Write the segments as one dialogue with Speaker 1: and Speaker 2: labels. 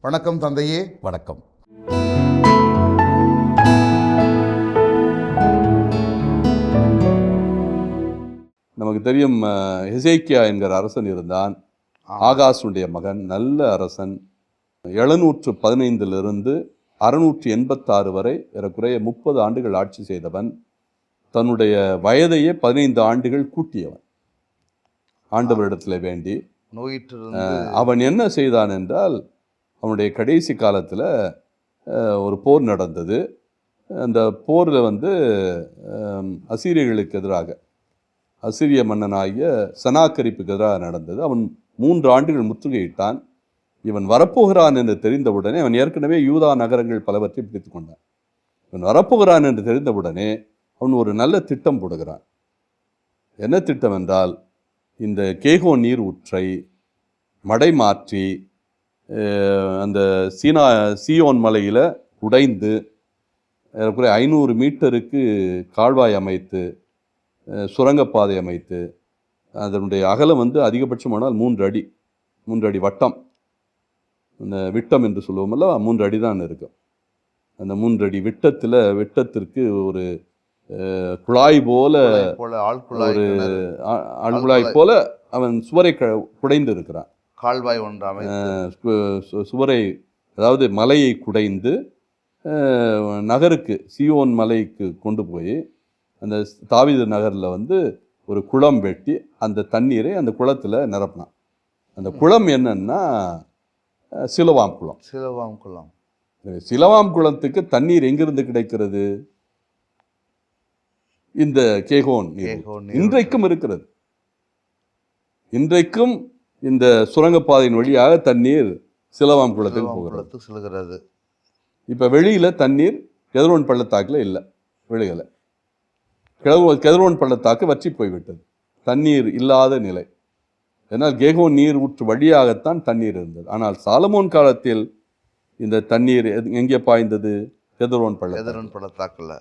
Speaker 1: வணக்கம் தந்தையே.
Speaker 2: வணக்கம். நமக்கு தெரியும் ஹெசேக்கியா என்கிற அரசன் இருந்தான். ஆகாசுடைய மகன் நல்ல அரசன். எழுநூற்று பதினைந்திலிருந்து அறுநூற்றி எண்பத்தாறு வரை ஏறக்குறைய முப்பது ஆண்டுகள் ஆட்சி செய்தவன். தன்னுடைய வயதையே பதினைந்து ஆண்டுகள் கூட்டியவன். ஆண்டவரிடத்தில் வேண்டி அவன் என்ன செய்தான் என்றால் அவனுடைய கடைசி காலத்தில் ஒரு போர் நடந்தது. அந்த போரில் வந்து அசிரியர்களுக்கு அசீரியர்களுக்கு எதிராக அசிரிய மன்னனாகிய சனாக்கரிப்புக்கு எதிராக நடந்தது. அவன் மூன்று ஆண்டுகள் முற்றுகையிட்டான். இவன் வரப்போகிறான் என்று தெரிந்தவுடனே அவன் ஏற்கனவே யூதா நகரங்கள் பலவற்றை பிடித்து கொண்டான். இவன் வரப்போகிறான் என்று தெரிந்தவுடனே அவன் ஒரு நல்ல திட்டம் போடுகிறான். என்ன திட்டம் என்றால் இந்த கேகோ நீர் ஊற்றை மடை மாற்றி அந்த சீனா சியோன் மலையில் உடைந்து ஏறக்குறைய ஐநூறு மீட்டருக்கு கால்வாய் அமைத்து சுரங்கப்பாதை அமைத்து அதனுடைய அகலம் வந்து அதிகபட்சமானால் மூன்று அடி மூன்று அடி வட்டம். இந்த விட்டம் என்று சொல்லுவோமல்ல மூன்று அடி தான் இருக்கும். அந்த மூன்று அடி விட்டத்தில் விட்டத்திற்கு ஒரு குழாய் போல
Speaker 1: ஆழ்குழாய்
Speaker 2: ஒரு
Speaker 1: கிணறு,
Speaker 2: ஆ- அணுகுழாய் போல அவன் சுவரை குடைந்து இருக்கிறான்.
Speaker 1: கால்வாய் ஒன்று அமைத்து
Speaker 2: அஹ் சு- சு- சுவரை அதாவது மலையை குடைந்து நகருக்கு சியோன் மலைக்கு கொண்டு போய் அந்த தாவீது நகரில் வந்து ஒரு குளம் வெட்டி அந்த தண்ணீரை அந்த குளத்தில் நிரப்பினான். அந்த குளம் என்னன்னா சிலவாம் குளம்.
Speaker 1: சிலவாம் குளம்.
Speaker 2: சிலவாம் குளத்துக்கு தண்ணீர் எங்கிருந்து கிடைக்கிறது? இந்த கேகோன் இன்றைக்கும் இருக்கிறது. இன்றைக்கும் இந்த சுரங்கப்பாதையின் வழியாக தண்ணீர் சிலவாம் குளத்துக்கு போகிறது.
Speaker 1: செல்கிறது.
Speaker 2: இப்போ வெளியில் தண்ணீர் கெதரோன் பள்ளத்தாக்கில் இல்லை வெளியில். கிழவு கெதரோன் பள்ளத்தாக்கு வற்றி போய்விட்டது. தண்ணீர் இல்லாத நிலை. ஏன்னால் கேகோன் நீர் ஊற்று வழியாகத்தான் தண்ணீர் இருந்தது. ஆனால் சாலமோன் காலத்தில் இந்த தண்ணீர் எங்கே பாய்ந்தது? கெதரோன் பள்ளத்தாக்கு.
Speaker 1: எதிரன் பள்ளத்தாக்குல.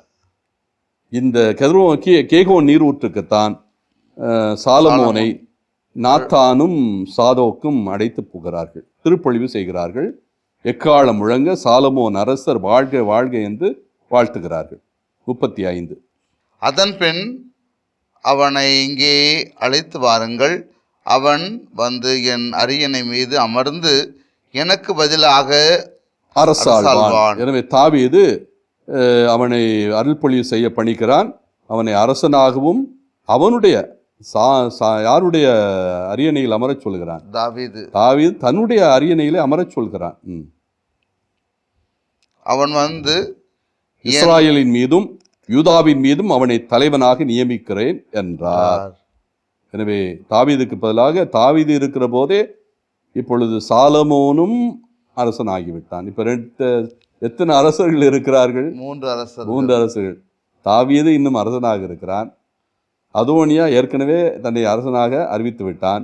Speaker 2: இந்த கெதரோ கே கேகோன் நீரூற்றுக்குத்தான் அஹ், சாலமோனை. நாத்தானும் சாதோக்கும் அடைத்து போகிறார்கள் திருப்பொழிவு செய்கிறார்கள். எக்காலம் முழங்க சாலமோன் அரசர் வாழ்க வாழ்க என்று வாழ்த்துகிறார்கள். முப்பத்தி ஐந்து.
Speaker 3: அதன் பின் அவனை இங்கே அழைத்து வாருங்கள். அவன் வந்து என் அரியணை மீது அமர்ந்து எனக்கு பதிலாக
Speaker 2: அரசாழ்வான். எனவே தாவீது அவனை அருள்பொழிவு செய்ய பணிக்கிறான். அவனை அரசனாகவும் அவனுடைய சா சா- யாருடைய அரியணையில் அமரச் சொல்கிறான்?
Speaker 1: தாவீது.
Speaker 2: தாவீது தன்னுடைய அரியணையிலே அமரச் சொல்கிறான்.
Speaker 3: அவன் வந்து
Speaker 2: இஸ்ராயலின் மீதும் யூதாவின் மீதும் அவனை தலைவனாக நியமிக்கிறேன் என்றார். எனவே தாவீதுக்கு பதிலாக தாவீது இருக்கிற போதே இப்பொழுது சாலமோனும் அரசன் ஆகிவிட்டான் இப்ப ரெண்டு எத்தனை அரசர்கள் இருக்கிறார்கள்?
Speaker 1: மூன்று அரசர்
Speaker 2: மூன்று அரசர்கள். தாவீது இன்னும் அரசனாக இருக்கிறான். அதோனியா ஏற்கனவே தன்னை அரசனாக அறிவித்து விட்டான்.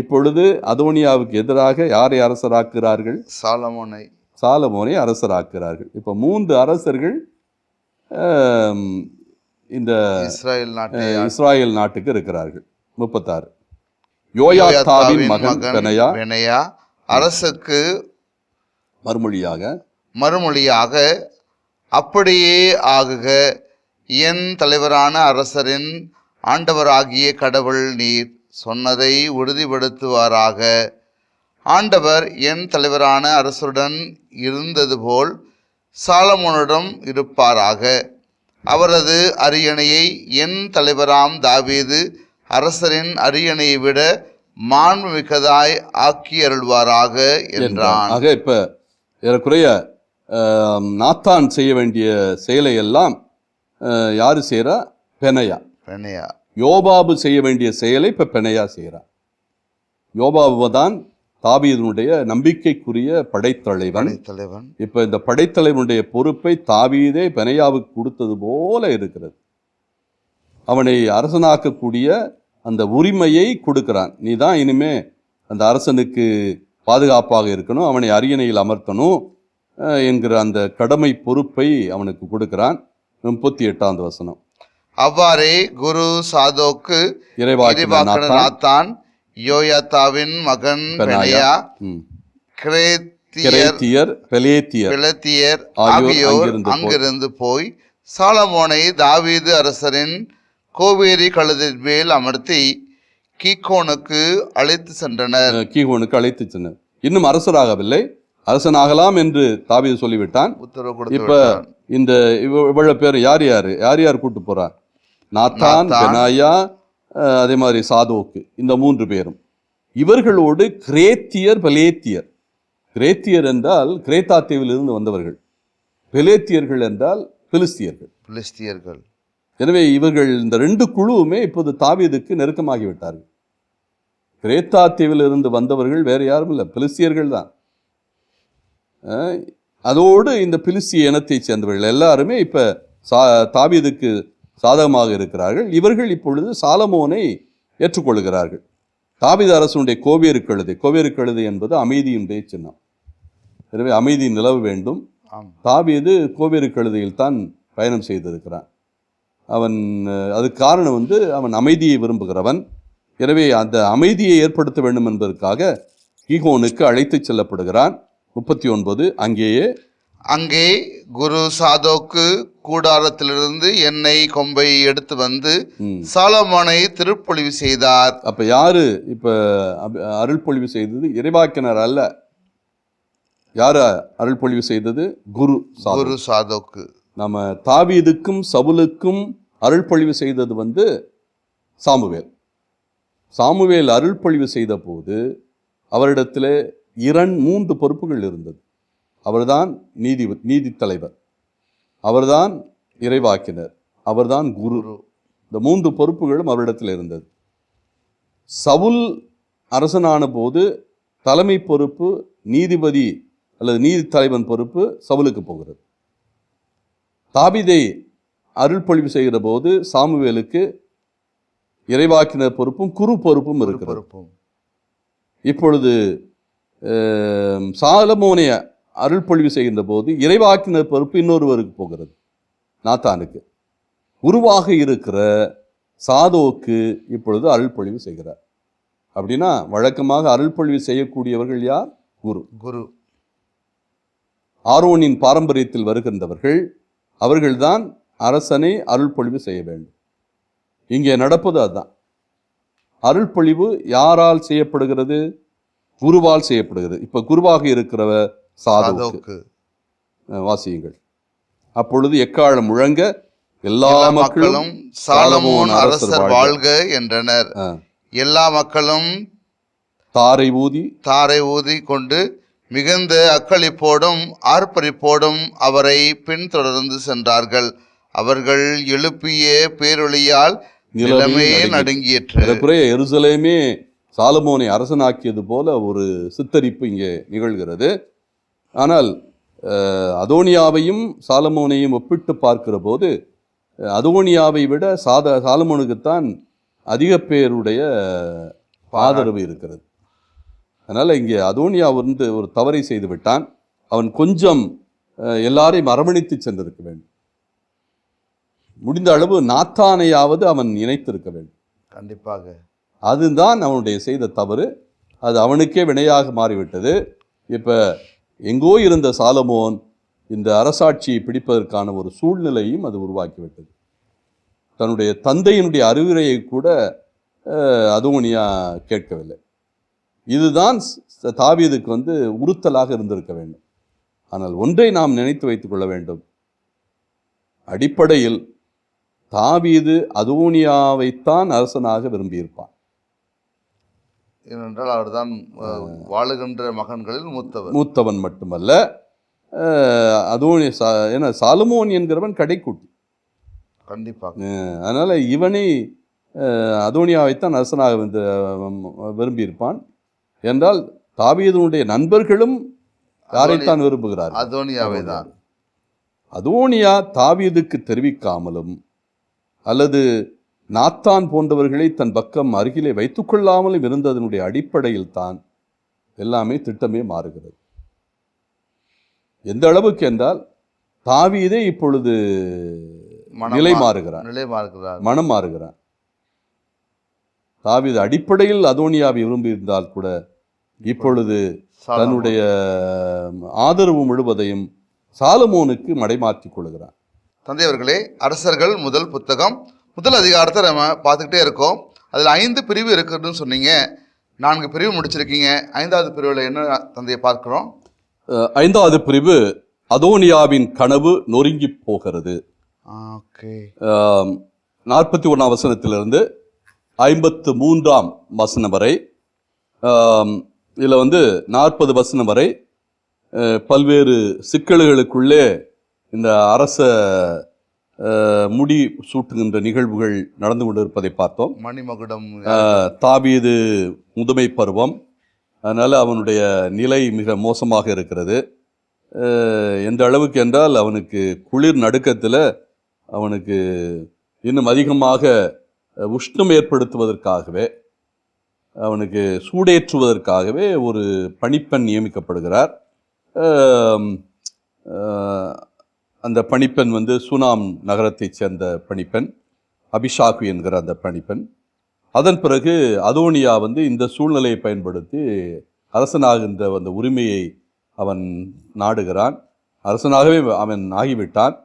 Speaker 2: இப்பொழுது அதோனியாவுக்கு எதிராக யாரை அரசராக்குகிறார்கள்?
Speaker 1: சாலமோனை.
Speaker 2: சாலமோனை அரசராக்குகிறார்கள். இப்போ மூன்று அரசர்கள் இந்த
Speaker 1: இஸ்ராயல் நாட்டை
Speaker 2: இஸ்ராயேல் நாட்டுக்கு இருக்கிறார்கள். முப்பத்தாறு. யோயாத்தாவின் மகன் பெனையா.
Speaker 3: பெனையா அரசுக்கு
Speaker 2: மறுமொழியாக
Speaker 3: மறுமொழியாக அப்படியே ஆகுக. என் தலைவரான அரசரின் ஆண்டவராகிய கடவுள் நீர் சொன்னதை உறுதிப்படுத்துவாராக.
Speaker 1: ஆண்டவர் என் தலைவரான அரசருடன் இருந்தது போல் சாலமோனிடம் இருப்பாராக. அவரது அரியணையை என் தலைவராம் தாவீது அரசரின் அரியணையை விட மாண்புமிக்கதாய் ஆக்கி அருள்வாராக என்றான்.
Speaker 2: ஆக இப்போ ஏறக்குறைய நாத்தான் செய்ய வேண்டிய செயலை எல்லாம் யாரு செய்றா? பெனையா.
Speaker 1: பெண்ணையா
Speaker 2: யோபாபு செய்ய வேண்டிய செயலை இப்ப பெனையா செய்கிறான் யோபாபு தான் தாவீதனுடைய நம்பிக்கைக்குரிய படைத்தலைவன்.
Speaker 1: தலைவன்
Speaker 2: இப்ப இந்த படைத்தலைவனுடைய பொறுப்பை தாவீதே பெனையாவுக்கு கொடுத்தது போல இருக்கிறது. அவனை அரசனாக்கக்கூடிய அந்த உரிமையை கொடுக்கிறான். நீ தான் இனிமே அந்த அரசனுக்கு பாதுகாப்பாக இருக்கணும் அவனை அரியணையில் அமர்த்தணும் என்கிற அந்த கடமை பொறுப்பை அவனுக்கு கொடுக்கிறான். முப்பத்தி எட்டாவது வசனம்.
Speaker 1: அவ்வாறே குரு சாதோக்கு
Speaker 2: நாத்தான்
Speaker 1: யோயாத்தாவின் மகன்
Speaker 2: பெனாயா,
Speaker 1: கிரேத்தியர் பிளத்தியர்
Speaker 2: ஆகியோர் அங்கிருந்து போய்.
Speaker 1: சாலமோனை தாவீது அரசரின் கோவேரி கழுதின் மேல் அமர்த்தி கீகோனுக்கு அழைத்து சென்றனர்.
Speaker 2: கீகோனுக்கு அழைத்து சென்னர் இன்னும் அரசராகவில்லை. அரசனாகலாம் என்று தாவீது சொல்லிவிட்டான்.
Speaker 1: உத்தரவு கொடுத்து.
Speaker 2: இந்த இவ- இவ்வளவு பேர் யார் யாரு? யார் யார் கூட்டு போறா? நாத்தான் பெனாயா அதே மாதிரி சாதோக்கு இந்த மூன்று பேரும். இவர்களோடு கிரேத்தியர் பெலேத்தியர். கிரேத்தியர் என்றால் கிரேத்தா தீவிலிருந்து வந்தவர்கள். பெலேத்தியர்கள் என்றால் பிலிஸ்தியர்கள்.
Speaker 1: பிலிஸ்தியர்கள்.
Speaker 2: எனவே இவர்கள் இந்த ரெண்டு குழுவுமே இப்போது தாவீதுக்கு நெருக்கமாகி விட்டார்கள். கிரேத்தா தீவிலிருந்து வந்தவர்கள் வேற யாரும் இல்லை. பிலிஸ்தியர்கள் தான். அதோடு இந்த பிலிஸ்திய இனத்தைச் சேர்ந்தவர்கள் எல்லாருமே இப்ப சா தாவீதுக்கு சாதகமாக இருக்கிறார்கள். இவர்கள் இப்பொழுது சாலமோனை ஏற்றுக்கொள்கிறார்கள். தாவீது அரசனுடைய கோவேறு கழுதை கோவேறு கழுதை என்பது அமைதியினுடைய சின்னம். எனவே அமைதி நிலவ வேண்டும். தாவீது கோவேறு கழுதையில் தான் பயணம் செய்திருக்கிறான். அவன் அதுக்கு காரணம் வந்து அவன் அமைதியை விரும்புகிறவன். எனவே அந்த அமைதியை ஏற்படுத்த வேண்டும் என்பதற்காக கீகோனுக்கு அழைத்துச் செல்லப்படுகிறான். முப்பத்தி ஒன்பது அங்கேயே.
Speaker 1: அங்கே குரு சாதோக்கு கூடாரத்திலிருந்து எண்ணெய் கொம்பை எடுத்து வந்து சாலமோனை திருப்பொழிவு செய்தார்.
Speaker 2: அப்ப யாரு இப்ப அப- அருள்பொழிவு செய்தது? இறைவாக்கினர் அல்ல. யாரு அருள்பொழிவு செய்தது? குரு.
Speaker 1: குரு சாதோக்கு.
Speaker 2: நம்ம தாவீதுக்கும் சவுலுக்கும் அருள்பொழிவு செய்தது வந்து சாமுவேல். சாமுவேல் அருள்பொழிவு செய்த போது அவரிடத்தில் இரண் மூன்று பொறுப்புகள் இருந்தது. அவர்தான் நீதி நீதி தலைவர் அவர்தான் இறைவாக்கினர். அவர்தான் குரு. இந்த மூன்று பொறுப்புகளும் அவரிடத்தில் இருந்தது. சவுல் அரசனான போது தலைமை பொறுப்பு நீதிபதி அல்லது நீதி தலைவன் பொறுப்பு சவுலுக்கு போகிறது. தாபிதை அருள்பொழிவு செய்கிற போது சாமுவேலுக்கு இறைவாக்கினர் பொறுப்பும் குரு பொறுப்பும்
Speaker 1: குரு
Speaker 2: இருக்கிறது
Speaker 1: பொறுப்பும்.
Speaker 2: இப்பொழுது அஹ், சாலமோனை அருள்பொழிவு செய்கின்ற போது இறைவாக்கினர் பொறுப்பு இன்னொருவருக்கு போகிறது நாத்தானுக்கு. குருவாக இருக்கிற சாதோக்கு இப்பொழுது அருள்பொழிவு செய்கிறார். அப்படின்னா வழக்கமாக அருள்பொழிவு செய்யக்கூடியவர்கள் யார்? குரு.
Speaker 1: குரு.
Speaker 2: ஆரோனின் பாரம்பரியத்தில் வருகின்றவர்கள் அவர்கள்தான் அரசனை அருள்பொழிவு செய்ய வேண்டும். இங்கே நடப்பது அதுதான். அருள்பொழிவு யாரால் செய்யப்படுகிறது? குருவால் செய்யப்படுகிறது. இப்ப குருவாக சாதோக்கு அஹ், வாசியுங்கள். அப்பொழுது எக்காலம் முழங்க எல்லா மக்களும்
Speaker 1: சாலமோன் அரசர் வாழ்க என்றனர். எல்லா மக்களும்
Speaker 2: தாரை ஊதி
Speaker 1: தாரை ஊதி கொண்டு மிகுந்த அக்களிப்போடும் ஆர்ப்பரிப்போடும் அவரை பின்தொடர்ந்து சென்றார்கள். அவர்கள் எழுப்பிய பேரொளியால்
Speaker 2: நிலமே
Speaker 1: நிலமே
Speaker 2: நடுங்கிற்று.
Speaker 1: நடுங்கிற்று
Speaker 2: ஏறக்குறைய எருசலேமே சாலமோனை அரசனாக்கியது போல ஒரு சித்தரிப்பு இங்கே நிகழ்கிறது. ஆனால் அதோனியாவையும் சாலமோனையும் ஒப்பிட்டு பார்க்கிற போது அதோனியாவை விட சாத சாலமோனுக்குத்தான் அதிக பேருடைய ஆதரவு இருக்கிறது. அதனால் இங்கே அதோனியா வந்து ஒரு தவறை செய்து விட்டான். அவன் கொஞ்சம் எல்லாரையும் அரவணைத்து சென்றிருக்க வேண்டும். முடிந்த அளவு நாத்தானையாவது அவன் இணைத்திருக்க வேண்டும்.
Speaker 1: கண்டிப்பாக.
Speaker 2: அதுதான் அவனுடைய செய்த தவறு. அது அவனுக்கே வினையாக மாறிவிட்டது. இப்போ எங்கோ இருந்த சாலமோன் இந்த அரசாட்சியை பிடிப்பதற்கான ஒரு சூழ்நிலையும் அது உருவாக்கிவிட்டது. தன்னுடைய தந்தையினுடைய அறிவுரையை கூட அஹ், கேட்கவில்லை. இதுதான் தாவீதுக்கு வந்து உறுத்தலாக இருந்திருக்க வேண்டும். ஆனால் ஒன்றை நாம் நினைத்து வைத்துக் கொள்ள வேண்டும். அடிப்படையில் தாவீது அதோனியாவைத்தான் அரசனாக விரும்பியிருப்பான்.
Speaker 1: ஏனென்றால் அவர்தான் வாழுகின்ற மகன்களில் மூத்தவர்.
Speaker 2: மூத்தவன் மட்டுமல்ல அதோனி சா ஏன்னா சாலமோன் என்கிறவன் கடைக்குட்டி.
Speaker 1: கண்டிப்பாக.
Speaker 2: அதனால இவனை அதோனியாவைத்தான் அரசனாக வந்து விரும்பியிருப்பான். என்றால் தாவீதுனுடைய நண்பர்களும் யாரைத்தான் விரும்புகிறார்கள்?
Speaker 1: அதோனியாவை தான்
Speaker 2: அதோனியா தாவீதுக்கு தெரிவிக்காமலும் அல்லது நாத்தான் போன்றவர்களை தன் பக்கம் அருகிலே வைத்துக்கொள்ளாமலும் இருந்ததனுடைய அடிப்படையில் தான் எல்லாமே திட்டமே மாறுகிறது. எந்த அளவுக்கு என்றால் தாவீதே இப்பொழுது நிலை மாறுகிறான்
Speaker 1: நிலை மாறுகிறார்
Speaker 2: மனம் மாறுகிறான் தாவீது அடிப்படையில் அதோனியாவை விரும்பியிருந்தால் கூட இப்பொழுது. தன்னுடைய ஆதரவு முழுவதையும் சாலமோனுக்கு மடைமாற்றிக் கொள்கிறான்
Speaker 1: தந்தை அவர்களே அரசர்கள் முதல் புத்தகம் முதல் அதிகாரத்தை நம்ம பார்த்துக்கிட்டே இருக்கோம். அதில் ஐந்து பிரிவு இருக்குதுன்னு சொன்னீங்க. நான்கு பிரிவு முடிச்சிருக்கீங்க. ஐந்தாவது பிரிவில் என்ன தந்தையை பார்க்கிறோம்?
Speaker 2: ஐந்தாவது பிரிவு அதோனியாவின் கனவு நொறுங்கி போகிறது.
Speaker 1: ஓகே.
Speaker 2: நாற்பத்தி ஒன்றாம் வசனத்திலிருந்து ஐம்பத்து மூன்றாம் வசனம் வரை இதில் வந்து நாற்பது வசனம் வரை பல்வேறு சிக்கல்களுக்குள்ளே இந்த அரச முடி சூட்டுகின்ற நிகழ்வுகள் நடந்து கொண்டிருப்பதை பார்த்தோம்.
Speaker 1: மணிமகுடம்
Speaker 2: தாவீது முதுமை பருவம். அதனால் அவனுடைய நிலை மிக மோசமாக இருக்கிறது. எந்த அளவுக்கு என்றால் அவனுக்கு குளிர் நடுக்கத்தில் அவனுக்கு இன்னும் அதிகமாக உஷ்ணம் ஏற்படுத்துவதற்காகவே அவனுக்கு சூடேற்றுவதற்காகவே ஒரு பணிப்பெண் நியமிக்கப்படுகிறார். அந்த பணிப்பெண் வந்து சுனாம் நகரத்தைச் சேர்ந்த பணிப்பெண் அபிஷாக்கு என்கிற அந்த பணிப்பெண். அதன் பிறகு அதோனியா வந்து இந்த சூழ்நிலையை பயன்படுத்தி அரசனாகின்ற அந்த உரிமையை அவன் நாடுகிறான். அரசனாகவே அவன் ஆகிவிட்டான்.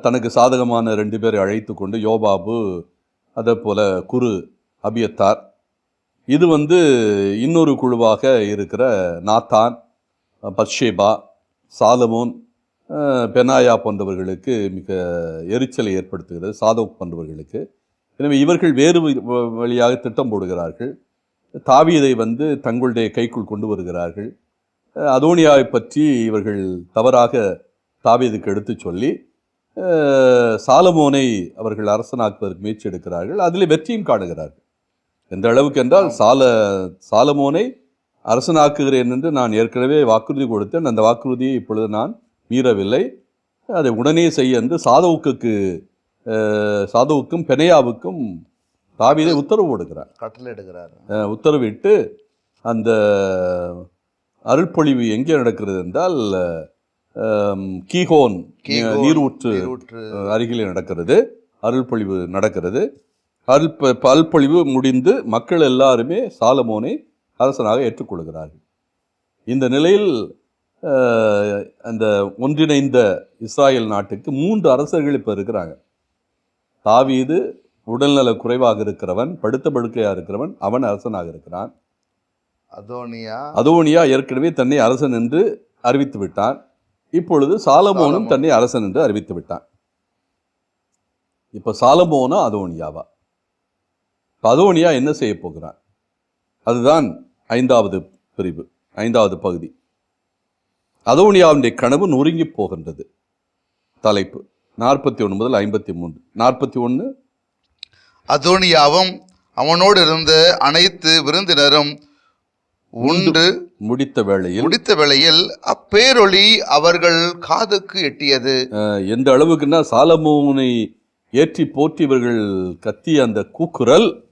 Speaker 2: தனக்கு சாதகமான ரெண்டு பேரை அழைத்து கொண்டு யோபாபு அதே போல் குரு அபியத்தார். இது வந்து இன்னொரு குழுவாக இருக்கிற நாத்தான் பத்ஷேபா சாலமோன் பெனாயா போன்றவர்களுக்கு மிக எரிச்சலை ஏற்படுத்துகிறது சாதோக் போன்றவர்களுக்கு. எனவே இவர்கள் வேறு வழியாக திட்டம் போடுகிறார்கள். தாவீதை வந்து தங்களுடைய கைக்குள் கொண்டு வருகிறார்கள். அதோனியாவை பற்றி இவர்கள் தவறாக தாவீதுக்கு எடுத்துச் சொல்லி சாலமோனை அவர்கள் அரசனாக்குவதற்கு முயற்சி எடுக்கிறார்கள். அதில் வெற்றியும் காணுகிறார்கள். எந்த அளவுக்கு என்றால் சால சாலமோனை அரசனாக்குகிறேன் என்று நான் ஏற்கனவே வாக்குறுதி கொடுத்தேன். அந்த வாக்குறுதியை இப்பொழுது நான் மீறவில்லை. அதை உடனே செய்ய என்று சாதவுக்கு சாதவுக்கும் பெனையாவுக்கும் தாவீதை உத்தரவு கொடுக்கிறார்
Speaker 1: கட்டளை எடுக்கிறார்
Speaker 2: உத்தரவிட்டு அந்த அருள்பொழிவு எங்கே நடக்கிறது என்றால் கீகோன் நீரூற்று அருகிலே நடக்கிறது. அருள்பொழிவு நடக்கிறது. அருள் அருள்பொழிவு முடிந்து மக்கள் எல்லாருமே சாலமோனை அரசனாக ஏற்றுக்கொள்கிறார்கள். இந்த நிலையில் அந்த ஒன்றிணைந்த இஸ்ராயேல் நாட்டுக்கு மூன்று அரசர்கள் இப்போ இருக்கிறாங்க. தாவீது உடல்நல குறைவாக இருக்கிறவன் படுத்த படுக்கையாக இருக்கிறவன் அவன் அரசனாக இருக்கிறான்.
Speaker 1: அதோனியா?
Speaker 2: அதோனியா ஏற்கனவே தன்னை அரசன் என்று அறிவித்து விட்டான். இப்பொழுது சாலமோனும்
Speaker 1: சாலமோன்.
Speaker 2: தன்னை அரசன் என்று அறிவித்து விட்டான். இப்போ சாலமோனா அதோனியாவா? இப்ப அதோனியா என்ன செய்ய போகிறான்? அதுதான் ஐந்தாவது பிரிவு ஐந்தாவது பகுதி. அதோனியாவுடைய கனவு நொறுங்கி போகின்றது. தலைப்பு. நாற்பத்தி ஒன்று முதல் ஐம்பத்தி மூன்று நாற்பத்தி ஒன்று
Speaker 1: அதோனியாவும் அவனோடு இருந்த அனைத்து விருந்தினரும் உண்டு
Speaker 2: முடித்த வேளையில்
Speaker 1: முடித்த வேளையில் அப்பேரொளி அவர்கள் காதுக்கு எட்டியது.
Speaker 2: எந்த அளவுக்குன்னா சாலமோனை ஏற்றி போற்றி இவர்கள் கத்திய அந்த கூக்குரல்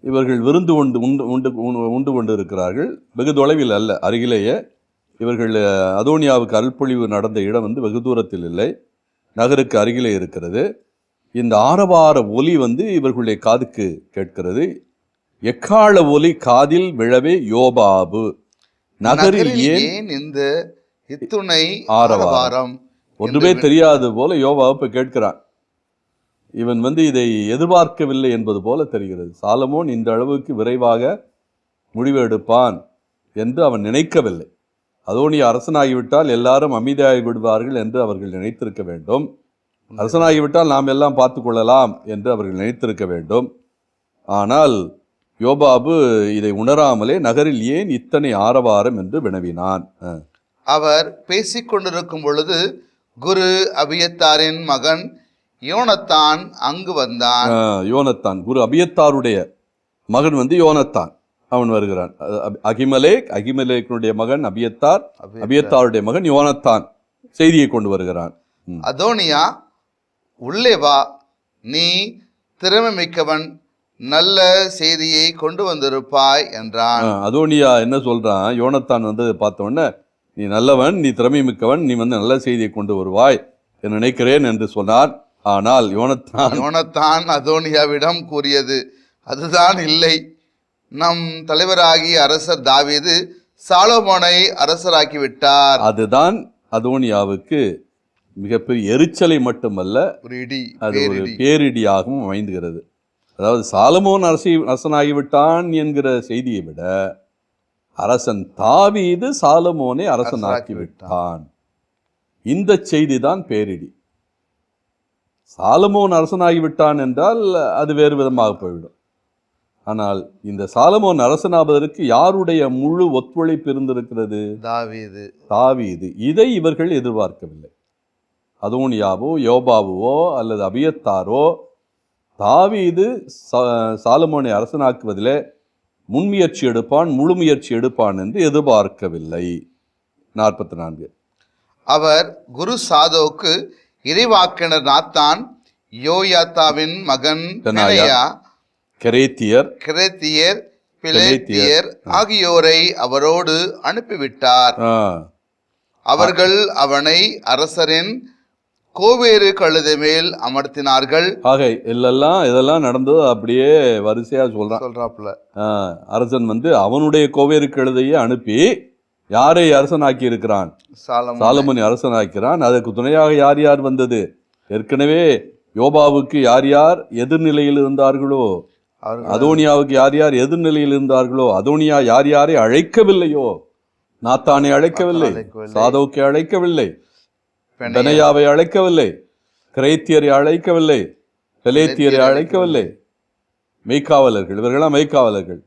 Speaker 2: இவர்கள் விருந்து உண்டு உண்டு உண்டு- உண்டு கொண்டு இருக்கிறார்கள் வெகு தொலைவில் அல்ல அருகிலேயே இவர்கள் அதோனியாவுக்கு அருள்பொழிவு நடந்த இடம் வந்து வெகு தூரத்தில் இல்லை. நகருக்கு அருகிலே இருக்கிறது. இந்த ஆரவார ஒலி வந்து இவர்களுடைய காதுக்கு கேட்கிறது. எக்கால ஒலி காதில் விழவே யோபாபு? நகரில் ஏன்
Speaker 1: இந்த இத்துணை
Speaker 2: ஆரவாரம். ஒன்றுமே தெரியாது போல யோபா இப்ப கேட்கிறான். இவன் வந்து இதை எதிர்பார்க்கவில்லை என்பது போல தெரிகிறது. சாலமோன் இந்த அளவுக்கு விரைவாக முடிவு எடுப்பான் என்று அவன் நினைக்கவில்லை. அதோனி அரசனாகிவிட்டால் எல்லாரும் அமைதியாகி விடுவார்கள் என்று அவர்கள் நினைத்திருக்க வேண்டும். அரசனாகிவிட்டால் நாம் எல்லாம் பார்த்து கொள்ளலாம் என்று அவர்கள் நினைத்திருக்க வேண்டும். ஆனால் யோபாபு இதை உணராமலே நகரில் ஏன் இத்தனை ஆரவாரம் என்று வினவினான்.
Speaker 1: அவர் பேசிக்கொண்டிருக்கும் பொழுது குரு அபியத்தாரின் மகன் யோனத்தான் அங்கு வந்தான்.
Speaker 2: யோனத்தான் குரு அபியத்தாருடைய மகன் வந்து யோனத்தான். அவன் வருகிறான். அகிமலேக் அகிமலேக்கினுடைய மகன் அபியத்தார் அபியத்தாருடைய மகன் யோனத்தான் செய்தியை கொண்டு வருகிறான்.
Speaker 1: அதோனியா உள்ளே வா நீ திறமை மிக்கவன் நல்ல செய்தியை கொண்டு வந்திருப்பாய் என்றான்.
Speaker 2: அதோனியா என்ன சொல்றான்? யோனத்தான் வந்து பார்த்த உடனே நீ நல்லவன் நீ திறமை மிக்கவன் நீ வந்து நல்ல செய்தியை கொண்டு வருவாய். என்று நினைக்கிறேன் என்று சொன்னான். ஆனால் யோனத்தான்
Speaker 1: யோனத்தான் அதோனியாவிடம் கூறியது அதுதான் இல்லை. நம் தலைவராகிய அரசர் தாவீது சாலமோனை அரசராக்கி விட்டார்
Speaker 2: அதுதான் அதோனியாவுக்கு மிகப்பெரிய எரிச்சலை மட்டுமல்ல
Speaker 1: ஒரு இடி
Speaker 2: அது ஒரு
Speaker 1: பேரிடி.
Speaker 2: பேரிடியாகவும் அமைந்துகிறது. அதாவது சாலமோன் அரசி அரசனாகிவிட்டான் என்கிற செய்தியை விட அரசன் தாவீது சாலமோனை அரசனாக்கி விட்டான் இந்த செய்தி தான் பேரிடி. சாலமோன் அரசனாகிவிட்டான் என்றால் அது வேறு விதமாக போய்விடும். ஆனால் இந்த சாலமோன் அரசனாவதற்கு யாருடைய முழு ஒத்துழைப்பு இருந்திருக்கிறது?
Speaker 1: தாவீது.
Speaker 2: தாவீது. இதை இவர்கள் எதிர்பார்க்கவில்லை. அதோனியாவோ யோபாவுவோ அல்லது அபியத்தாரோ தாவீது சாலமோனை அரசனாக்குவதிலே முன்முயற்சி எடுப்பான் முழு முயற்சி எடுப்பான் என்று எதிர்பார்க்கவில்லை. நாற்பத்தி நான்கு
Speaker 1: அவர் குரு சாதோக்கு இறைவாக்கினர் நாத்தான் யோயாத்தாவின் மகன்
Speaker 2: பெனாயா. கரேத்தியர்
Speaker 1: கிரேத்தியர்
Speaker 2: பிலேத்தியர்,
Speaker 1: ஆகியோரை அவரோடு அனுப்பிவிட்டார். அவர்கள் அவனை அரசரின் கோவேறு கழுதை மேல் அமர்த்தினார்கள்.
Speaker 2: ஆக இதெல்லாம் இதெல்லாம் நடந்தது அப்படியே வரிசையா சொல்றான்.
Speaker 1: சொல்றாப்புல.
Speaker 2: அரசன் வந்து அவனுடைய கோவேறு கழுதையை அனுப்பி யாரை அரசனாக்கி இருக்கிறான்
Speaker 1: சாலமோன்.
Speaker 2: சாலமோனை அரசனாக்கிறான். அதற்கு துணையாக யார் யார் வந்தது? ஏற்கனவே யோபாவுக்கு யார் யார் எதிர்நிலையில் இருந்தார்களோ? அதோனியாவுக்கு யார் யார் எதிர்நிலையில் இருந்தார்களோ அதோனியா யார் யாரை அழைக்கவில்லையோ நாத்தானை அழைக்கவில்லை. சாதோக்கை அழைக்கவில்லை
Speaker 1: பெனாயா,
Speaker 2: பெனையாவை அழைக்கவில்லை கிரைத்தியரை அழைக்கவில்லை பெலேத்தியரை அழைக்கவில்லை. மெய்க்காவலர்கள் இவர்களெல்லாம் மெய்க்காவலர்கள்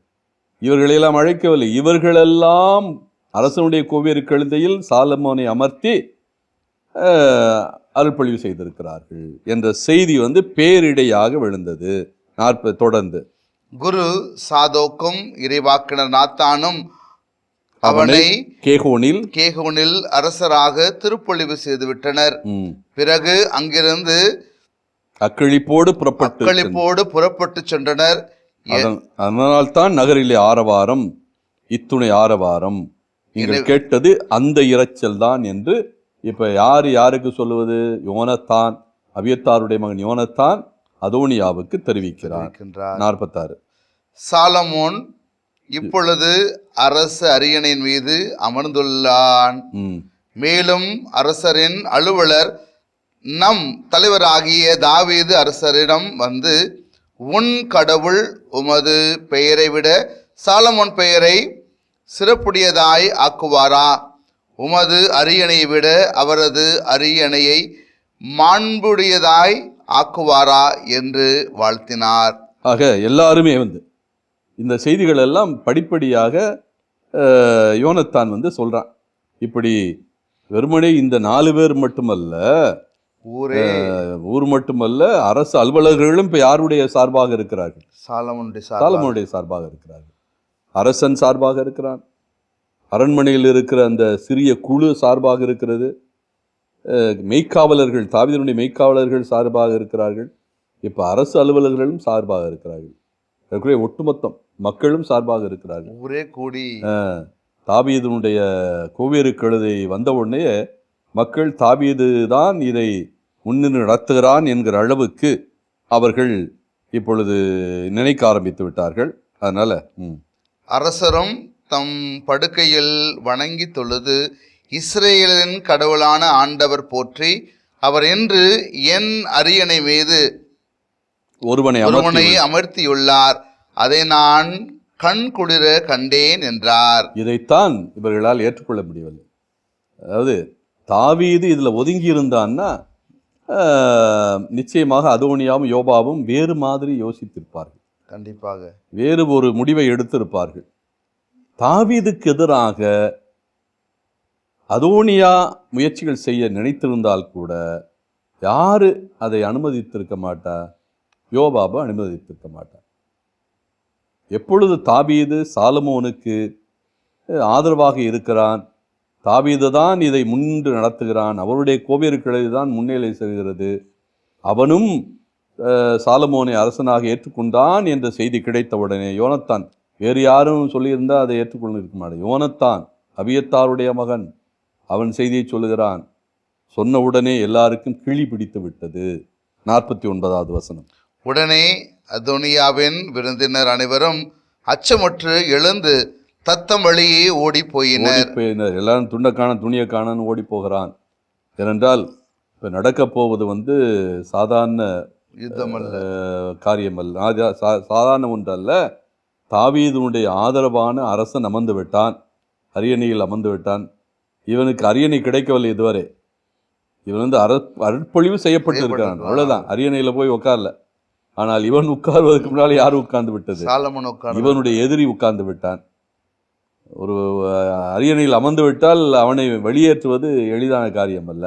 Speaker 2: இவர்களெல்லாம் அழைக்கவில்லை. இவர்களெல்லாம் அரசனுடைய கோவேறு கழுதையில் சாலமோனை அமர்த்தி அருள்பொழிவு செய்திருக்கிறார்கள் என்ற செய்தி வந்து பேரிடையாக விழுந்தது. நாற்பது தொடர்ந்து.
Speaker 1: குரு சாதோக்கும் இறைவாக்கினர் நாத்தானும்
Speaker 2: அவனை கேகோனில்
Speaker 1: கேகோனில் அரசராக திருப்பொழிவு செய்துவிட்டனர்.
Speaker 2: ம்,
Speaker 1: பிறகு அங்கிருந்து
Speaker 2: அக்களிப்போடு புறப்பட்டு
Speaker 1: அக்களிப்போடு புறப்பட்டு சென்றனர்.
Speaker 2: அதன் அதனால்தான் நகரிலே ஆரவாரம் இத்துணை ஆரவாரம். நீங்கள் கேட்டது அந்த இரைச்சல் தான் என்று இப்ப யார் யாருக்கு சொல்லுவது? யோனத்தான் அபியத்தாருடைய மகன் யோனத்தான் அதோனியாவுக்கு தெரிவிக்கிறார். நாற்பத்தாறு.
Speaker 1: சாலமோன் இப்பொழுது அரசு அரியணையின் மீது அமர்ந்துள்ளான். மேலும் அரசரின் அலுவலர் நம் தலைவராகிய தாவீது அரசரிடம் வந்து உன் கடவுள் உமது பெயரை விட சாலமோன் பெயரை சிறப்புடையதாய் ஆக்குவாரா? உமது அரியணையை விட அவரது அரியணையை மாண்புடையதாய் ஆக்குவாரா என்று வாழ்த்தினார்.
Speaker 2: ஆக எல்லாருமே வந்து இந்த செய்திகள் எல்லாம் படிப்படியாக யோனத்தான் வந்து சொல்றான். இப்படி வெறுமனே இந்த நாலு பேர் மட்டுமல்ல
Speaker 1: ஊரே.
Speaker 2: ஊர் மட்டுமல்ல அரசு அலுவலர்களும் இப்ப யாருடைய சார்பாக இருக்கிறார்கள்?
Speaker 1: சாலமோனுடைய.
Speaker 2: சாலமோனுடைய சார்பாக இருக்கிறார்கள். அரசன் சார்பாக இருக்கிறான். அரண்மனையில் இருக்கிற அந்த சிறிய குழு சார்பாக இருக்கிறது. மெய்க்காவலர்கள் தாவீதுடைய மெய்க்காவலர்கள் சார்பாக இருக்கிறார்கள். இப்ப அரசு அலுவலர்களும் சார்பாக இருக்கிறார்கள். அதற்குரிய ஒட்டுமொத்தம் மக்களும் சார்பாக இருக்கிறார்கள்.
Speaker 1: ஊரே கூடி.
Speaker 2: தாவீதுனுடைய கோவேறு கழுதை வந்த உடனே மக்கள் தாவீது தான் இதை முன்னின்று நடத்துகிறான் என்கிற அளவுக்கு அவர்கள் இப்பொழுது நினைக்க ஆரம்பித்து விட்டார்கள். அதனால ம்,
Speaker 1: அரசரும் தம் படுக்கையில் வணங்கி தொழுது இஸ்ரேலின் கடவுளான ஆண்டவர் போற்றி அவர் என்று என் அரியணை மீது
Speaker 2: ஒருவனை
Speaker 1: ஒருவனை
Speaker 2: அமர்த்தி
Speaker 1: அமர்த்தியுள்ளார். அதை நான் கண் குளிர கண்டேன் என்றார்.
Speaker 2: இதைத்தான் இவர்களால் ஏற்றுக்கொள்ள முடியவில்லை. அதாவது தாவீது இதில் ஒதுங்கி இருந்தான்னா நிச்சயமாக அதோனியாவும் யோபாவும் வேறு மாதிரி யோசித்திருப்பார்கள்.
Speaker 1: கண்டிப்பாக.
Speaker 2: வேறு ஒரு முடிவை எடுத்திருப்பார்கள். தாவீதுக்கு எதிராக அதோனியா முயற்சிகள் செய்ய நினைத்திருந்தால் கூட யாரு அதை அனுமதித்திருக்க மாட்டா? யோபாபு அனுமதித்திருக்க மாட்டார் எப்பொழுது தாபீது சாலமோனுக்கு ஆதரவாக இருக்கிறான்? தாபீது தான் இதை முன்று நடத்துகிறான். அவருடைய கோவியர்களை தான் முன்னிலை செய்கிறது அவனும் சாலமோனை அரசனாக ஏற்றுக்கொண்டான் என்ற செய்தி கிடைத்தவுடனே யோனத்தான் வேறு யாரும் சொல்லியிருந்தால் அதை ஏற்றுக்கொண்டு இருக்க மாட்டேன். யோனத்தான் அபியத்தாருடைய மகன். அவன் செய்தியை சொல்லுகிறான். சொன்னவுடனே எல்லாருக்கும் கிளி பிடித்து விட்டது. நாற்பத்தி ஒன்பதாவது வசனம்.
Speaker 1: உடனே அதோனியாவின் விருந்தினர் அனைவரும் அச்சமுற்று எழுந்து தத்தம் வழியே ஓடி போயினர்.
Speaker 2: போயினர். எல்லாரும் துண்டை காண துணியை காணன்னு ஓடி போகிறான். ஏனென்றால் இப்போ நடக்கப் போவது வந்து சாதாரண
Speaker 1: யுத்தம்
Speaker 2: காரியமல்ல. சாதாரண ஒன்றல்ல. தாவீதுனுடைய ஆதரவான அரசன் அமர்ந்து விட்டான். அரியணையில் அமர்ந்து விட்டான். இவனுக்கு அரியணை கிடைக்கவில்லை இதுவரை. இவன் வந்து அர அருட்பொழிவு செய்யப்பட்டிருக்கிறான்
Speaker 1: செய்யப்பட்டிருக்கிறான்.
Speaker 2: அவ்வளவுதான். அரியணையில் போய் உட்காரல ஆனால் இவன் உட்கார்வதற்கு முன்னால் யார் உட்கார்ந்து விட்டது? இவனுடைய எதிரி உட்கார்ந்து விட்டான். ஒரு அரியணையில் அமர்ந்து விட்டால் அவனை வெளியேற்றுவது எளிதான காரியம் அல்ல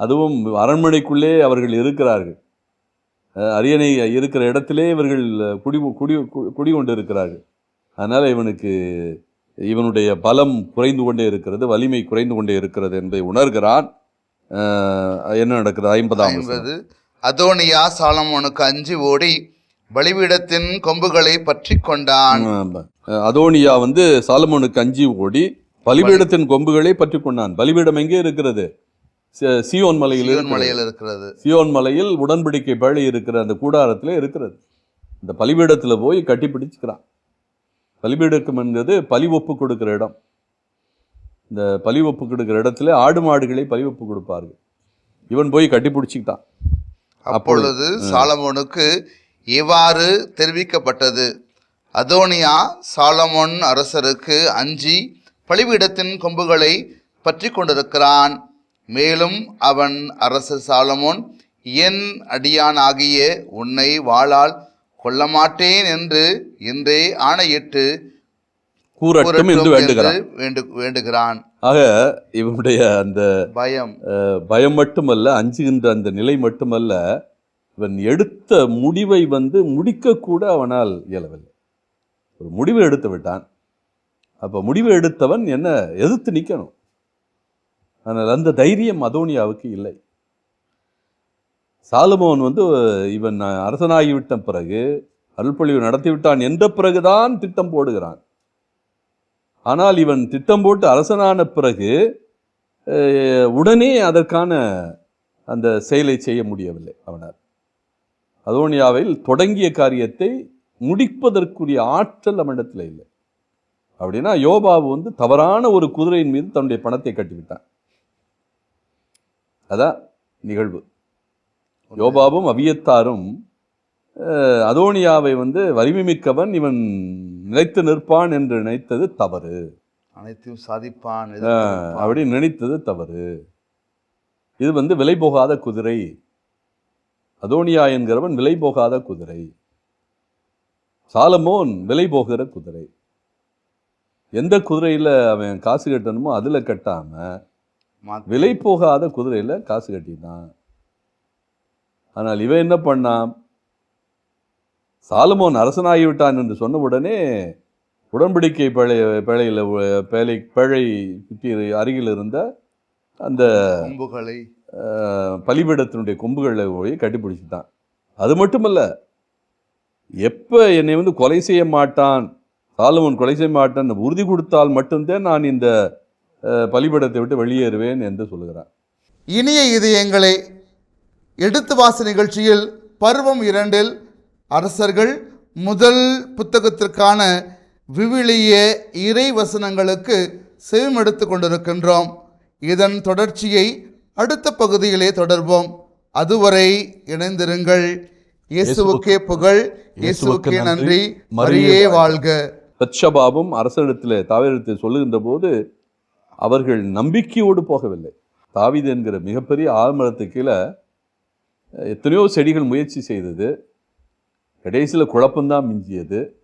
Speaker 2: அதுவும் அரண்மனைக்குள்ளே அவர்கள் இருக்கிறார்கள். அரியணை இருக்கிற இடத்திலே இவர்கள் குடி குடி குடிகொண்டு இருக்கிறார்கள் அதனால் இவனுக்கு இவனுடைய பலம் குறைந்து கொண்டே இருக்கிறது வலிமை குறைந்து கொண்டே இருக்கிறது என்பதை உணர்கிறான். என்ன நடக்கிறது ஐம்பதாம்.
Speaker 1: ஐம்பது அதோனியா சாலமோனுக்கு அஞ்சி ஓடி பலிபீடத்தின் கொம்புகளை பற்றி கொண்டான்.
Speaker 2: அதோனியா வந்து சாலமோனுக்கு அஞ்சி ஓடி பலிபீடத்தின் கொம்புகளை பற்றி கொண்டான். பலிபீடம் எங்கே இருக்கிறது? சியோன் மலையில்.
Speaker 1: மலையில் இருக்கிறது.
Speaker 2: சியோன் மலையில் உடன்படிக்கை பழி இருக்கிற அந்த கூடாரத்தில் இருக்கிறது. இந்த பலிபீடத்தில் போய் கட்டி பிடிச்சுக்கிறான். பலிபீடக்கம் என்பது பலி ஒப்பு கொடுக்கிற இடம். இந்த பலி ஒப்பு கொடுக்கிற இடத்துல ஆடு மாடுகளை பலி ஒப்பு கொடுப்பார்கள். இவன் போய் கட்டி பிடிச்சிக்கிட்டான்.
Speaker 1: அப்பொழுது சாலமோனுக்கு இவ்வாறு தெரிவிக்கப்பட்டது. அதோனியா சாலமோன் அரசருக்கு அஞ்சி பலிபீடத்தின் கொம்புகளை பற்றி கொண்டிருக்கிறான். மேலும் அவன் அரசர் சாலமோன் என் அடியானாகிய உன்னை வாளால் கொல்ல மாட்டேன் என்று இன்றே ஆணையிட்டு
Speaker 2: கூறட்டும் என்று வேண்டுகிறான். ஆக இவனுடைய அந்த
Speaker 1: பயம்.
Speaker 2: பயம் மட்டுமல்ல அஞ்சுகின்ற அந்த நிலை மட்டுமல்ல இவன் எடுத்த முடிவை வந்து முடிக்கக்கூட அவனால் இயலவில்லை. ஒரு முடிவு எடுத்து விட்டான். அப்போ முடிவு எடுத்தவன் என்ன எதிர்த்து நிற்கணும் ஆனால் அந்த தைரியம் அதோனியாவுக்கு இல்லை. சாலுமோன் வந்து இவன் அரசனாகிவிட்ட பிறகு அருள்பொழிவு நடத்திவிட்டான் என்ற பிறகுதான் திட்டம் போடுகிறான். ஆனால் இவன் திட்டம் போட்டு அரசனான பிறகு உடனே அதற்கான அந்த செயலை செய்ய முடியவில்லை அவனால். அதோனியாவில் தொடங்கிய காரியத்தை முடிப்பதற்குரிய ஆற்றல் அவனிடத்தில் இல்லை. அப்படின்னா யோபாவு வந்து தவறான ஒரு குதிரையின் மீது தன்னுடைய பணத்தை கட்டிவிட்டான். அதான் நிகழ்வு. யோபாவும் அவியத்தாரும் அதோனியாவை வந்து வலிமை மிக்கவன் இவன் நிலைத்து நிற்பான் என்று நினைத்தது தவறு.
Speaker 1: அனைத்தையும் சாதிப்பான்
Speaker 2: அப்படி நினைத்தது தவறு. இது வந்து விலை போகாத குதிரை. அதோனியா என்கிறவன் விலை போகாத குதிரை. சாலமோன் விலை போகிற குதிரை. எந்த குதிரையில அவன் காசு கட்டணுமோ அதுல கட்டாம
Speaker 1: மாத்தி-
Speaker 2: விலை போகாத குதிரையில காசு கட்டினான். ஆனால் இவன் என்ன பண்ணான் சாலமோன் அரசனாகிவிட்டான் என்று சொன்ன உடனே உடன்படிக்கை பேழை பேழையில் பேழை பேழை சுற்றி அருகில் இருந்த அந்த
Speaker 1: கொம்புகளை.
Speaker 2: பலிபீடத்தினுடைய கொம்புகளை போய் கட்டிப்பிடிச்சிட்டான். அது மட்டுமல்ல எப்போ என்னை வந்து கொலை செய்ய மாட்டான் சாலமோன் கொலை செய்ய மாட்டான் உறுதி கொடுத்தால் மட்டும்தான் நான் இந்த பலிபீடத்தை விட்டு வெளியேறுவேன் என்று சொல்லுகிறான்.
Speaker 1: இனிய இதயங்களை எடுத்து வாச நிகழ்ச்சியில் பருவம் இரண்டில் அரசர்கள் முதல் புத்தகத்திற்கான விவிலிய இறை வசனங்களுக்கு செவிமெடுத்து கொண்டிருக்கின்றோம். இதன் தொடர்ச்சியை அடுத்த பகுதியிலே தொடர்வோம். அதுவரை இணைந்திருங்கள். இயேசுவுக்கே புகழ். இயேசுவுக்கே நன்றி. மரியே வாழ்க.
Speaker 2: பத்ஷபாவும் அரசனிடத்தில் தாவீதத்தில் சொல்லுகின்ற போது அவர்கள் நம்பிக்கையோடு போகவில்லை. தாவீது என்கிற மிகப்பெரிய ஆலமரத்துக்கு கீழே எத்தனையோ செடிகள் முயற்சி செய்தது. கடைசியில் குழப்பம்தான் மிஞ்சியது.